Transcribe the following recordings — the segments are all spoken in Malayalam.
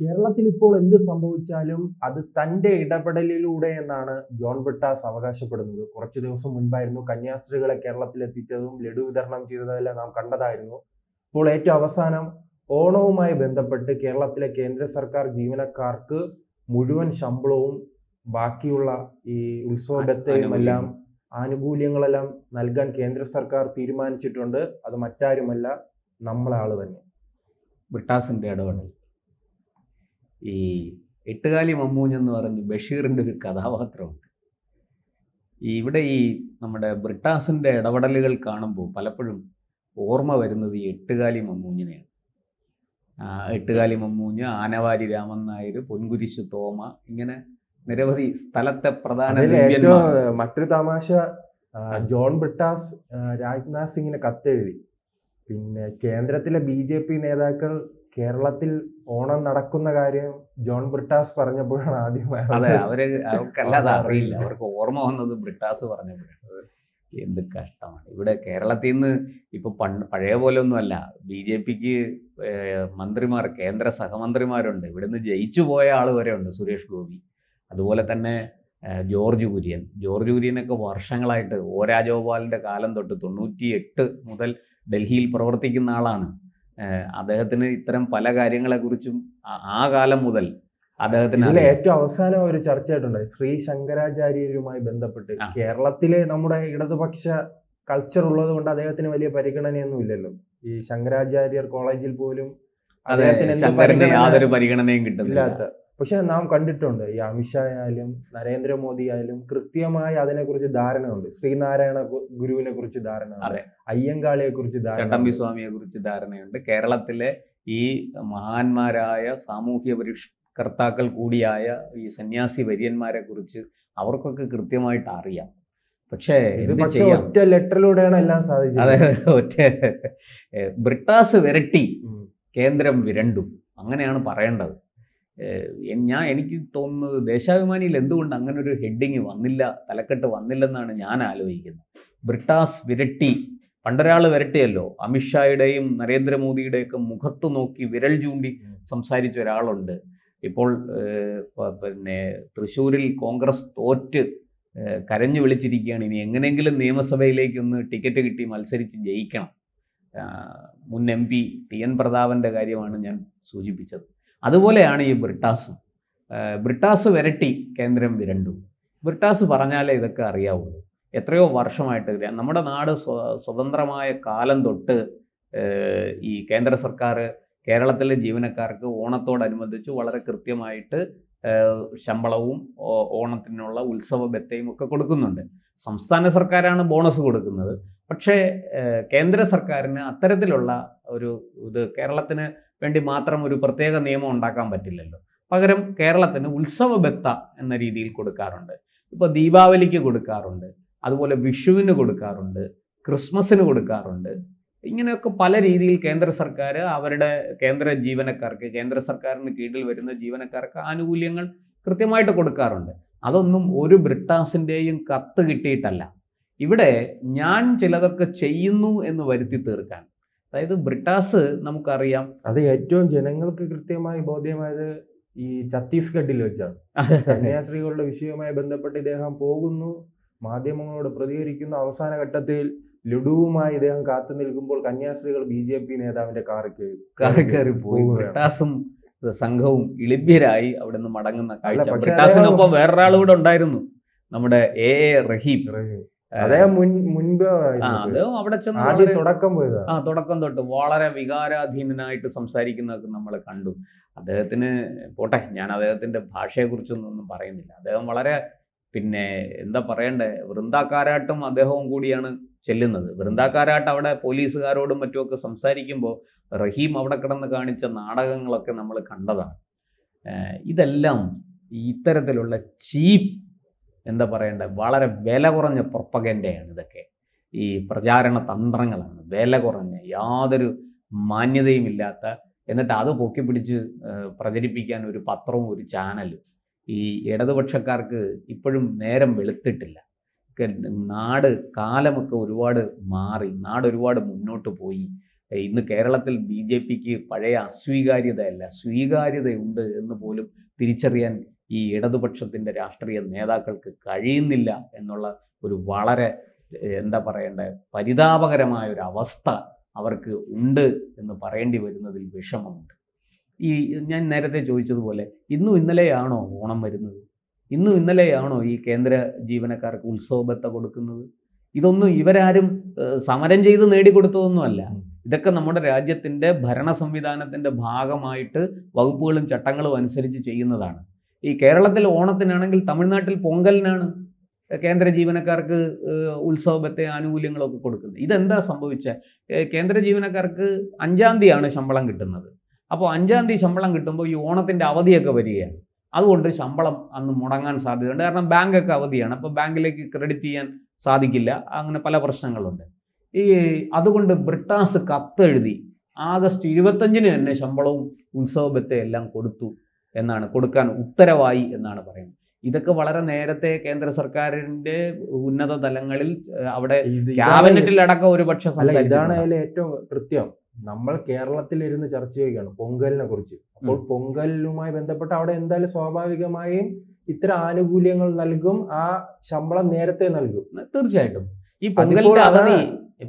കേരളത്തിൽ ഇപ്പോൾ എന്ത് സംഭവിച്ചാലും അത് തന്റെ ഇടപെടലിലൂടെ എന്നാണ് ജോൺ ബ്രിട്ടാസ് അവകാശപ്പെടുന്നത്. കുറച്ചു ദിവസം മുൻപായിരുന്നു കന്യാസ്ത്രീകളെ കേരളത്തിൽ എത്തിച്ചതും ലഡു വിതരണം ചെയ്തതെല്ലാം നാം കണ്ടതായിരുന്നു. ഇപ്പോൾ ഏറ്റവും അവസാനം ഓണവുമായി ബന്ധപ്പെട്ട് കേരളത്തിലെ കേന്ദ്ര സർക്കാർ ജീവനക്കാർക്ക് മുഴുവൻ ശമ്പളവും ബാക്കിയുള്ള ഈ ഉത്സവ ബത്തയുമെല്ലാം ആനുകൂല്യങ്ങളെല്ലാം നൽകാൻ കേന്ദ്ര സർക്കാർ തീരുമാനിച്ചിട്ടുണ്ട്. അത് മറ്റാരുമല്ല നമ്മളെ ആൾ തന്നെ. ബ്രിട്ടാസിന്റെ ഇടപെടൽ. ഈ എട്ടുകാലി മമ്മൂഞ്ഞ് എന്ന് പറഞ്ഞ് ബഷീറിന്റെ ഒരു കഥാപാത്രമുണ്ട്. ഈ ഇവിടെ ഈ നമ്മുടെ ബ്രിട്ടാസിന്റെ ഇടപെടലുകൾ കാണുമ്പോൾ പലപ്പോഴും ഓർമ്മ വരുന്നത് ഈ എട്ടുകാലി മമ്മൂഞ്ഞിനെയാണ്. എട്ടുകാലി മമ്മൂഞ്ഞ് ആനവാരി രാമൻ നായർ പൊൻകുരിശ് തോമ ഇങ്ങനെ നിരവധി സ്ഥലത്തെ പ്രധാന. മറ്റൊരു തമാശ ജോൺ ബ്രിട്ടാസ് രാജ്നാഥ് സിംഗിന് കത്തെഴുതി. പിന്നെ കേന്ദ്രത്തിലെ ബി ജെ പി നേതാക്കൾ കേരളത്തിൽ ഓണം നടക്കുന്ന കാര്യം ജോൺ ബ്രിട്ടാസ് പറഞ്ഞപ്പോഴാണ് ആദ്യമായി അതെ അവർ അവർക്കല്ലാതെ അറിയില്ല. അവർക്ക് ഓർമ്മ വന്നത് ബ്രിട്ടാസ് പറഞ്ഞപ്പോഴാണ്. എന്ത് കഷ്ടമാണ്. ഇവിടെ കേരളത്തിൽ നിന്ന് ഇപ്പൊ പണ്ട് പഴയ പോലെ ഒന്നുമല്ല ബി ജെ പിക്ക് മന്ത്രിമാർ കേന്ദ്ര സഹമന്ത്രിമാരുണ്ട്. ഇവിടുന്ന് ജയിച്ചു പോയ ആൾ വരെ ഉണ്ട് സുരേഷ് ഗോപി. അതുപോലെ തന്നെ ജോർജ് കുര്യൻ. ജോർജ് കുര്യനൊക്കെ വർഷങ്ങളായിട്ട് ഓ രാജഗോപാലിന്റെ കാലം തൊട്ട് തൊണ്ണൂറ്റി എട്ട് മുതൽ ഡൽഹിയിൽ പ്രവർത്തിക്കുന്ന ആളാണ്. അദ്ദേഹത്തിന് ഇത്തരം പല കാര്യങ്ങളെക്കുറിച്ചും ആ- ആ കാലം മുതൽ അദ്ദേഹത്തിന് ഏറ്റവും അവസാനം ഒരു ചർച്ചയായിട്ടുണ്ടായി. ശ്രീ ശങ്കരാചാര്യരുമായി ബന്ധപ്പെട്ട് കേരളത്തിലെ നമ്മുടെ ഇടതുപക്ഷ കൾച്ചർ ഉള്ളത് കൊണ്ട് അദ്ദേഹത്തിന് വലിയ പരിഗണനയൊന്നും ഇല്ലല്ലോ. ഈ ശങ്കരാചാര്യർ കോളേജിൽ പോലും അദ്ദേഹത്തിന് യാതൊരു പരിഗണനയും കിട്ടുന്നില്ല. പക്ഷെ നാം കണ്ടിട്ടുണ്ട് ഈ അമിത്ഷാ ആയാലും നരേന്ദ്രമോദി ആയാലും കൃത്യമായി അതിനെക്കുറിച്ച് ധാരണയുണ്ട്. ശ്രീനാരായണ ഗുരുവിനെ കുറിച്ച് ധാരണയുണ്ട്. അയ്യങ്കാളിയെ കുറിച്ച് ചട്ടമ്പി സ്വാമിയെ കുറിച്ച് ധാരണയുണ്ട്. കേരളത്തിലെ ഈ മഹാന്മാരായ സാമൂഹ്യ പരിഷ്കർത്താക്കൾ കൂടിയായ ഈ സന്യാസി വര്യന്മാരെ കുറിച്ച് അവർക്കൊക്കെ കൃത്യമായിട്ട് അറിയാം. പക്ഷേ ഒറ്റ ലെറ്ററിലൂടെയാണ് എല്ലാം സാധിച്ചത് അതെ ഒറ്റ ബ്രിട്ടാസ് വിരട്ടി കേന്ദ്രം വിരണ്ടും. അങ്ങനെയാണ് പറയേണ്ടത്. ഞാൻ എനിക്ക് തോന്നുന്നത് ദേശാഭിമാനിയിൽ എന്തുകൊണ്ട് അങ്ങനെ ഒരു ഹെഡിങ് വന്നില്ല തലക്കെട്ട് വന്നില്ലെന്നാണ് ഞാൻ ആലോചിക്കുന്നത്. ബ്രിട്ടാസ് വിരട്ടി പണ്ടൊരാൾ വിരട്ടിയല്ലോ അമിത്ഷായുടെയും നരേന്ദ്രമോദിയുടെയൊക്കെ മുഖത്ത് നോക്കി വിരൽ ചൂണ്ടി സംസാരിച്ച ഒരാളുണ്ട്. ഇപ്പോൾ പിന്നെ തൃശ്ശൂരിൽ കോൺഗ്രസ് തോറ്റ് കരഞ്ഞു വിളിച്ചിരിക്കുകയാണ്. ഇനി എങ്ങനെയെങ്കിലും നിയമസഭയിലേക്ക് ഒന്ന് ടിക്കറ്റ് കിട്ടി മത്സരിച്ച് ജയിക്കണം. മുൻ എം പി ടി എൻ പ്രതാപന്റെ കാര്യമാണ് ഞാൻ സൂചിപ്പിച്ചത്. അതുപോലെയാണ് ഈ ബ്രിട്ടാസും. ബ്രിട്ടാസ് വിരട്ടി കേന്ദ്രം വിരണ്ടു. ബ്രിട്ടാസ് പറഞ്ഞാലേ ഇതൊക്കെ അറിയാവുള്ളൂ. എത്രയോ വർഷമായിട്ട് നമ്മുടെ നാട് സ്വ- സ്വതന്ത്രമായ കാലം തൊട്ട് ഈ കേന്ദ്ര സർക്കാർ കേരളത്തിലെ ജീവനക്കാർക്ക് ഓണത്തോടനുബന്ധിച്ച് വളരെ കൃത്യമായിട്ട് ശമ്പളവും ഓണത്തിനുള്ള ഉത്സവ ബത്തയും ഒക്കെ കൊടുക്കുന്നുണ്ട്. സംസ്ഥാന സർക്കാരാണ് ബോണസ് കൊടുക്കുന്നത്. പക്ഷേ കേന്ദ്ര സർക്കാരിന് അത്തരത്തിലുള്ള ഒരു ഇത് കേരളത്തിന് വേണ്ടി മാത്രം ഒരു പ്രത്യേക നിയമം ഉണ്ടാക്കാൻ പറ്റില്ലല്ലോ. പകരം കേരളത്തിന് ഉത്സവ ബത്ത എന്ന രീതിയിൽ കൊടുക്കാറുണ്ട്. ഇപ്പോൾ ദീപാവലിക്ക് കൊടുക്കാറുണ്ട്. അതുപോലെ വിഷുവിന് കൊടുക്കാറുണ്ട്. ക്രിസ്മസിന് കൊടുക്കാറുണ്ട്. ഇങ്ങനെയൊക്കെ പല രീതിയിൽ കേന്ദ്ര സർക്കാർ അവരുടെ കേന്ദ്ര ജീവനക്കാർക്ക് കേന്ദ്ര സർക്കാരിന് കീഴിൽ വരുന്ന ജീവനക്കാർക്ക് ആനുകൂല്യങ്ങൾ കൃത്യമായിട്ട് കൊടുക്കാറുണ്ട്. അതൊന്നും ഒരു ബ്രിട്ടാസിന്റെയും കത്ത് കിട്ടിയിട്ടല്ല. ഇവിടെ ഞാൻ ചിലതൊക്കെ ചെയ്യുന്നു എന്ന് വരുത്തി തീർക്കാൻ. അതായത് ബ്രിട്ടാസ് നമുക്കറിയാം. അത് ഏറ്റവും ജനങ്ങൾക്ക് കൃത്യമായി ബോധ്യമായത് ഈ ഛത്തീസ്ഗഡിൽ വെച്ചാണ്. കന്യാസ്ത്രീകളുടെ വിഷയവുമായി ബന്ധപ്പെട്ട് ഇദ്ദേഹം പോകുന്നു. മാധ്യമങ്ങളോട് പ്രതികരിക്കുന്ന. അവസാന ഘട്ടത്തിൽ ലുഡുവുമായി ഇദ്ദേഹം കാത്തു നിൽക്കുമ്പോൾ കന്യാസ്ത്രീകൾ ബി ജെ പി നേതാവിന്റെ കാറിൽ കയറി കയറി കയറി പോയി. ബ്രിട്ടാസും സംഘവും ഇളിഭ്യരായി അവിടെ നിന്ന് മടങ്ങുന്ന കാഴ്ച. ബ്രിട്ടാസിനൊപ്പം വേറൊരാളും കൂടെ ഉണ്ടായിരുന്നു. നമ്മുടെ എ എ റഹീം. അദ്ദേഹം അവിടെ ചെന്ന് തുടക്കം ആ തുടക്കം തൊട്ട് വളരെ വികാരാധീനനായിട്ട് സംസാരിക്കുന്നതൊക്കെ നമ്മൾ കണ്ടു. അദ്ദേഹത്തിന് പോട്ടെ ഞാൻ അദ്ദേഹത്തിന്റെ ഭാഷയെക്കുറിച്ചൊന്നും ഒന്നും പറയുന്നില്ല. അദ്ദേഹം വളരെ പിന്നെ എന്താ പറയണ്ടേ വൃന്ദാക്കാരാട്ടും അദ്ദേഹവും കൂടിയാണ് ചെല്ലുന്നത്. വൃന്ദാക്കാരാട്ട് അവിടെ പോലീസുകാരോടും മറ്റുമൊക്കെ സംസാരിക്കുമ്പോൾ റഹീം അവിടെ കിടന്ന് കാണിച്ച നാടകങ്ങളൊക്കെ നമ്മൾ കണ്ടതാണ്. ഇതെല്ലാം ഇത്തരത്തിലുള്ള ചീപ്പ് എന്താ പറയേണ്ടത് വളരെ വില കുറഞ്ഞ പ്രൊപ്പഗൻഡയാണ് ഇതൊക്കെ. ഈ പ്രചാരണ തന്ത്രങ്ങളാണ്. വില കുറഞ്ഞ യാതൊരു മാന്യതയുമില്ലാത്ത എന്നിട്ട് അത് പൊക്കി പിടിച്ച് പ്രചരിപ്പിക്കാൻ ഒരു പത്രവും ഒരു ചാനലും ഈ ഇടതുപക്ഷക്കാർക്ക് ഇപ്പോഴും നേരം വെളുത്തിട്ടില്ല. നാട് കാലമൊക്കെ ഒരുപാട് മാറി നാട് ഒരുപാട് മുന്നോട്ട് പോയി. ഇന്ന് കേരളത്തിൽ ബി ജെ പിക്ക് പഴയ അസ്വീകാര്യതയല്ല. സ്വീകാര്യതയുണ്ട് എന്ന് പോലും തിരിച്ചറിയാൻ ഈ ഇടതുപക്ഷത്തിന്റെ രാഷ്ട്രീയ നേതാക്കൾക്ക് കഴിയുന്നില്ല എന്നുള്ള ഒരു വളരെ എന്താ പറയേണ്ട പരിതാപകരമായ ഒരു അവസ്ഥ അവർക്ക് ഉണ്ട് എന്ന് പറയേണ്ടി വരുന്നതിൽ വിഷമമുണ്ട്. ഈ ഞാൻ നേരത്തെ ചോദിച്ചതുപോലെ ഇന്നും ഇന്നലെയാണോ ഓണം വരുന്നത്? ഇന്നും ഇന്നലെയാണോ ഈ കേന്ദ്ര ജീവനക്കാർക്ക് ഉത്സവബത്ത കൊടുക്കുന്നത്? ഇതൊന്നും ഇവരാരും സമരം ചെയ്ത് നേടിക്കൊടുത്തതൊന്നുമല്ല. ഇതൊക്കെ നമ്മുടെ രാജ്യത്തിന്റെ ഭരണ സംവിധാനത്തിന്റെ ഭാഗമായിട്ട് വകുപ്പുകളും ചട്ടങ്ങളും അനുസരിച്ച് ചെയ്യുന്നതാണ്. ഈ കേരളത്തിൽ ഓണത്തിനാണെങ്കിൽ തമിഴ്നാട്ടിൽ പൊങ്കലിനാണ് കേന്ദ്ര ജീവനക്കാർക്ക് ഉത്സവത്തെ ആനുകൂല്യങ്ങളൊക്കെ കൊടുക്കുന്നത്. ഇതെന്താ സംഭവിച്ചത് കേന്ദ്ര ജീവനക്കാർക്ക് അഞ്ചാം തീയതിയാണ് ശമ്പളം കിട്ടുന്നത്. അപ്പോൾ അഞ്ചാം തീയതി ശമ്പളം കിട്ടുമ്പോൾ ഈ ഓണത്തിന്റെ അവധിയൊക്കെ വരികയാണ്. അതുകൊണ്ട് ശമ്പളം അന്ന് മുടങ്ങാൻ സാധ്യതയുണ്ട്. കാരണം ബാങ്കൊക്കെ അവധിയാണ്. അപ്പോൾ ബാങ്കിലേക്ക് ക്രെഡിറ്റ് ചെയ്യാൻ സാധിക്കില്ല. അങ്ങനെ പല പ്രശ്നങ്ങളുണ്ട്. ഈ അതുകൊണ്ട് ബ്രിട്ടാസ് കത്തെഴുതി ആഗസ്റ്റ് ഇരുപത്തഞ്ചിന് തന്നെ ശമ്പളവും ഉത്സവബത്തെ എല്ലാം കൊടുത്തു. എന്നാണ് കൊടുക്കാൻ ഉത്തരവായി എന്നാണ് പറയുന്നത്. ഇതൊക്കെ വളരെ നേരത്തെ കേന്ദ്ര സർക്കാരിന്റെ ഉന്നത തലങ്ങളിൽ അവിടെ അടക്കം ഒരു പക്ഷെ ഇതാണ്. അതിൽ ഏറ്റവും കൃത്യം. നമ്മൾ കേരളത്തിൽ ഇരുന്ന് ചർച്ച ചെയ്യുകയാണ് പൊങ്കലിനെ കുറിച്ച്. അപ്പോൾ പൊങ്കലുമായി ബന്ധപ്പെട്ട് അവിടെ എന്തായാലും സ്വാഭാവികമായും ഇത്തരം ആനുകൂല്യങ്ങൾ നൽകും ആ ശമ്പളം നേരത്തെ നൽകും. തീർച്ചയായിട്ടും. ഈ പൊങ്കലിന്റെ അവധി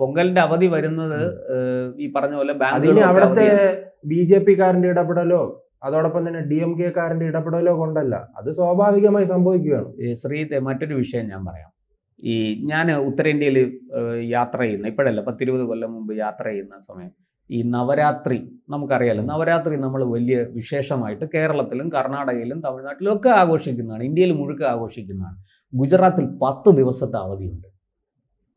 പൊങ്കലിന്റെ അവധി വരുന്നത് ഈ പറഞ്ഞ പോലെ അവിടുത്തെ ബി ജെ പി കാരന്റെ ഇടപെടലോ അതോടൊപ്പം തന്നെ ഡി എം കെ കാരന്റെ ഇടപെടലോ കൊണ്ടല്ല. അത് സ്വാഭാവികമായി സംഭവിക്കുകയാണ്. ശ്രീത്തെ മറ്റൊരു വിഷയം ഞാൻ പറയാം. ഈ ഞാൻ ഉത്തരേന്ത്യയിൽ യാത്ര ചെയ്യുന്ന ഇപ്പോഴല്ല പത്തിരുപത് കൊല്ലം മുമ്പ് യാത്ര ചെയ്യുന്ന സമയം ഈ നവരാത്രി നമുക്കറിയാലോ നവരാത്രി നമ്മൾ വലിയ വിശേഷമായിട്ട് കേരളത്തിലും കർണാടകയിലും തമിഴ്നാട്ടിലും ഒക്കെ ആഘോഷിക്കുന്നതാണ്. ഇന്ത്യയിൽ മുഴുക്ക ആഘോഷിക്കുന്നതാണ്. ഗുജറാത്തിൽ പത്ത് ദിവസത്തെ അവധിയുണ്ട്.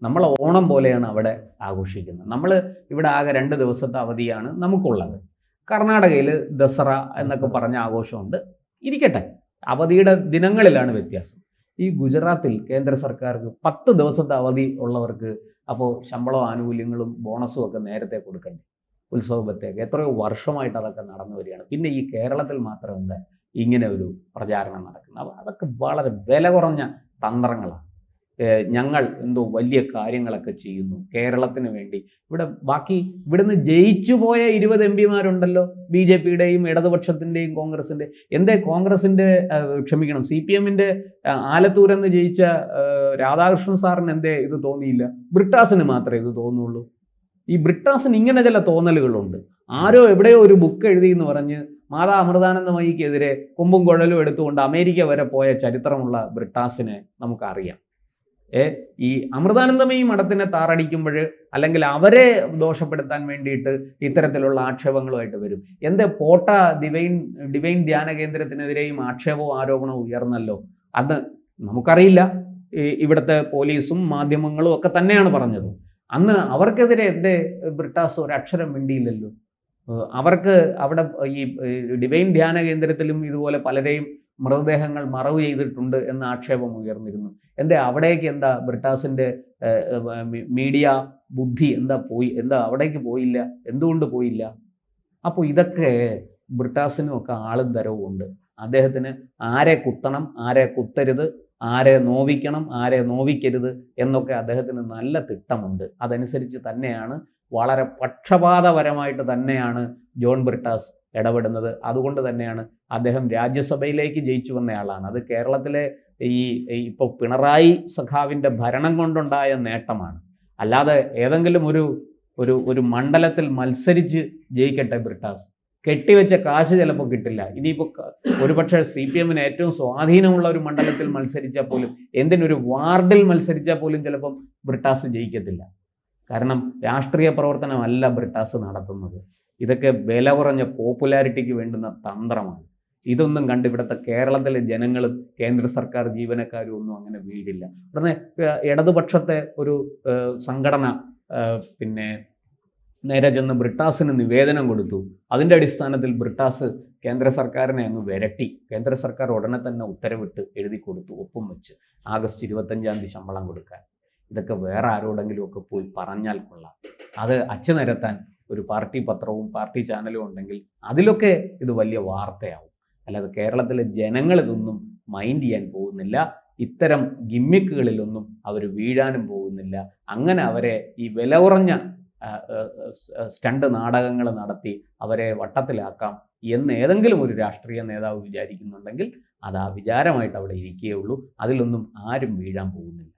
നമ്മൾ ഓണം പോലെയാണ് അവിടെ ആഘോഷിക്കുന്നത്. നമ്മൾ ഇവിടെ ആകെ രണ്ട് ദിവസത്തെ അവധിയാണ് നമുക്കുള്ളത്. കർണാടകയിൽ ദസറ എന്നൊക്കെ പറഞ്ഞ ആഘോഷമുണ്ട്. ഇരിക്കട്ടെ. അവധിയുടെ ദിനങ്ങളിലാണ് വ്യത്യാസം. ഈ ഗുജറാത്തിൽ കേന്ദ്ര സർക്കാർക്ക് പത്ത് ദിവസത്തെ അവധി ഉള്ളവർക്ക് അപ്പോൾ ശമ്പളവും ആനുകൂല്യങ്ങളും ബോണസും ഒക്കെ നേരത്തെ കൊടുക്കണ്ടേ? ഉത്സവത്തേക്ക് എത്രയോ വർഷമായിട്ട് അതൊക്കെ നടന്നു വരികയാണ്. പിന്നെ ഈ കേരളത്തിൽ മാത്രം എന്താ ഇങ്ങനെ ഒരു പ്രചാരണം നടക്കുന്നത്. അപ്പോൾ അതൊക്കെ വളരെ വില കുറഞ്ഞ തന്ത്രങ്ങളാണ്. ഞങ്ങൾ എന്തോ വലിയ കാര്യങ്ങളൊക്കെ ചെയ്യുന്നു കേരളത്തിന് വേണ്ടി. ഇവിടെ ബാക്കി ഇവിടുന്ന് ജയിച്ചു പോയ ഇരുപത് എം പിമാരുണ്ടല്ലോ. ബി ജെ പിയുടെയും ഇടതുപക്ഷത്തിന്റെയും കോൺഗ്രസിന്റെ. എന്തേ കോൺഗ്രസിന്റെ ക്ഷമിക്കണം സി പി എമ്മിന്റെ ആലത്തൂരെന്ന് ജയിച്ച രാധാകൃഷ്ണൻ സാറിന് എന്തേ ഇത് തോന്നിയില്ല? ബ്രിട്ടാസിന് മാത്രമേ ഇത് തോന്നുള്ളൂ. ഈ ബ്രിട്ടാസിന് ഇങ്ങനെ ചില തോന്നലുകളുണ്ട്. ആരോ എവിടെയോ ഒരു ബുക്ക് എഴുതി എന്ന് പറഞ്ഞ് മാതാ അമൃതാനന്ദമയിക്കെതിരെ കൊമ്പും കുഴലും എടുത്തുകൊണ്ട് അമേരിക്ക വരെ പോയ ചരിത്രമുള്ള ബ്രിട്ടാസിനെ നമുക്കറിയാം. ഈ അമൃതാനന്ദമയി മഠത്തിനെ താറടിക്കുമ്പോൾ അല്ലെങ്കിൽ അവരെ ദോഷപ്പെടുത്താൻ വേണ്ടിയിട്ട് ഇത്തരത്തിലുള്ള ആക്ഷേപങ്ങളുമായിട്ട് വരും. എന്ത് പോട്ട ഡിവൈൻ ഡിവൈൻ ധ്യാന കേന്ദ്രത്തിനെതിരെയും ആക്ഷേപവും ആരോപണവും ഉയർന്നല്ലോ? അത് നമുക്കറിയില്ല. ഇവിടുത്തെ പോലീസും മാധ്യമങ്ങളും ഒക്കെ തന്നെയാണ് പറഞ്ഞത്. അന്ന് അവർക്കെതിരെ എന്റെ ബ്രിട്ടാസ് ഒരക്ഷരം മിണ്ടിയില്ലല്ലോ? അവർക്ക് അവിടെ ഈ ഡിവൈൻ ധ്യാന കേന്ദ്രത്തിലും ഇതുപോലെ പലരെയും മൃതദേഹങ്ങൾ മറവ് ചെയ്തിട്ടുണ്ട് എന്ന ആക്ഷേപം ഉയർന്നിരുന്നു. എന്താ അവിടേക്ക് എന്താ മീ- മീഡിയ ബുദ്ധി എന്താ പോയി എന്താ അവിടേക്ക് പോയില്ല എന്തുകൊണ്ട് പോയില്ല? അപ്പോൾ ഇതൊക്കെ ബ്രിട്ടാസിനും ഒക്കെ ആളും തരവും ഉണ്ട്. അദ്ദേഹത്തിന് ആരെ കുത്തണം ആരെ കുത്തരുത് ആരെ നോവിക്കണം ആരെ നോവിക്കരുത് എന്നൊക്കെ അദ്ദേഹത്തിന് നല്ല തിട്ടമുണ്ട്. അതനുസരിച്ച് തന്നെയാണ് വളരെ പക്ഷപാതപരമായിട്ട് തന്നെയാണ് ജോൺ ബ്രിട്ടാസ് ഇടപെടുന്നത്. അതുകൊണ്ട് തന്നെയാണ് അദ്ദേഹം രാജ്യസഭയിലേക്ക് ജയിച്ചു വന്നയാളാണ്. അത് കേരളത്തിലെ ഈ ഇപ്പോൾ പിണറായി സഖാവിന്റെ ഭരണം കൊണ്ടുണ്ടായ നേട്ടമാണ്. അല്ലാതെ ഏതെങ്കിലും ഒരു ഒരു ഒരു മണ്ഡലത്തിൽ മത്സരിച്ച് ജയിക്കട്ടെ ബ്രിട്ടാസ്. കെട്ടിവെച്ച കാശ് ചിലപ്പോൾ കിട്ടില്ല. ഇനിയിപ്പോൾ ഒരുപക്ഷെ സി പി എമ്മിന് ഏറ്റവും സ്വാധീനമുള്ള ഒരു മണ്ഡലത്തിൽ മത്സരിച്ചാൽ പോലും എന്തിനൊരു വാർഡിൽ മത്സരിച്ചാൽ പോലും ചിലപ്പം ബ്രിട്ടാസ് ജയിക്കത്തില്ല. കാരണം രാഷ്ട്രീയ പ്രവർത്തനമല്ല ബ്രിട്ടാസ് നടത്തുന്നത്. ഇതൊക്കെ വില കുറഞ്ഞ പോപ്പുലാരിറ്റിക്ക് വേണ്ടുന്ന തന്ത്രമാണ്. ഇതൊന്നും കണ്ട് ഇവിടുത്തെ കേരളത്തിലെ ജനങ്ങളും കേന്ദ്ര സർക്കാർ ജീവനക്കാരും ഒന്നും അങ്ങനെ വീഴില്ല. ഉടനെ ഇടതുപക്ഷത്തെ ഒരു സംഘടന പിന്നെ നേരെ ചെന്ന് ബ്രിട്ടാസിന് നിവേദനം കൊടുത്തു. അതിന്റെ അടിസ്ഥാനത്തിൽ ബ്രിട്ടാസ് കേന്ദ്ര സർക്കാരിനെ അങ്ങ് വിരട്ടി. കേന്ദ്ര സർക്കാർ ഉടനെ തന്നെ ഉത്തരവിട്ട് എഴുതി കൊടുത്തു ഒപ്പും വെച്ച്. ആഗസ്റ്റ് ഇരുപത്തഞ്ചാം തീയതി ശമ്പളം കൊടുക്കാൻ. ഇതൊക്കെ വേറെ ആരോടെങ്കിലും ഒക്കെ പോയി പറഞ്ഞാൽ കൊള്ളാം. അത് അച്ചു നിരത്താൻ ഒരു പാർട്ടി പത്രവും പാർട്ടി ചാനലും ഉണ്ടെങ്കിൽ അതിലൊക്കെ ഇത് വലിയ വാർത്തയാവും. അല്ലാതെ കേരളത്തിലെ ജനങ്ങൾ ഇതൊന്നും മൈൻഡ് ചെയ്യാൻ പോകുന്നില്ല. ഇത്തരം ഗിമ്മിക്കുകളിലൊന്നും അവർ വീഴാനും പോകുന്നില്ല. അങ്ങനെ അവരെ ഈ വില കുറഞ്ഞ സ്റ്റണ്ട് നാടകങ്ങൾ നടത്തി അവരെ വട്ടത്തിലാക്കാം എന്ന് ഏതെങ്കിലും ഒരു രാഷ്ട്രീയ നേതാവ് വിചാരിക്കുന്നുണ്ടെങ്കിൽ അത് ആ വിചാരമായിട്ട് അവിടെ ഇരിക്കുകയുള്ളൂ അതിലൊന്നും ആരും വീഴാൻ പോകുന്നില്ല.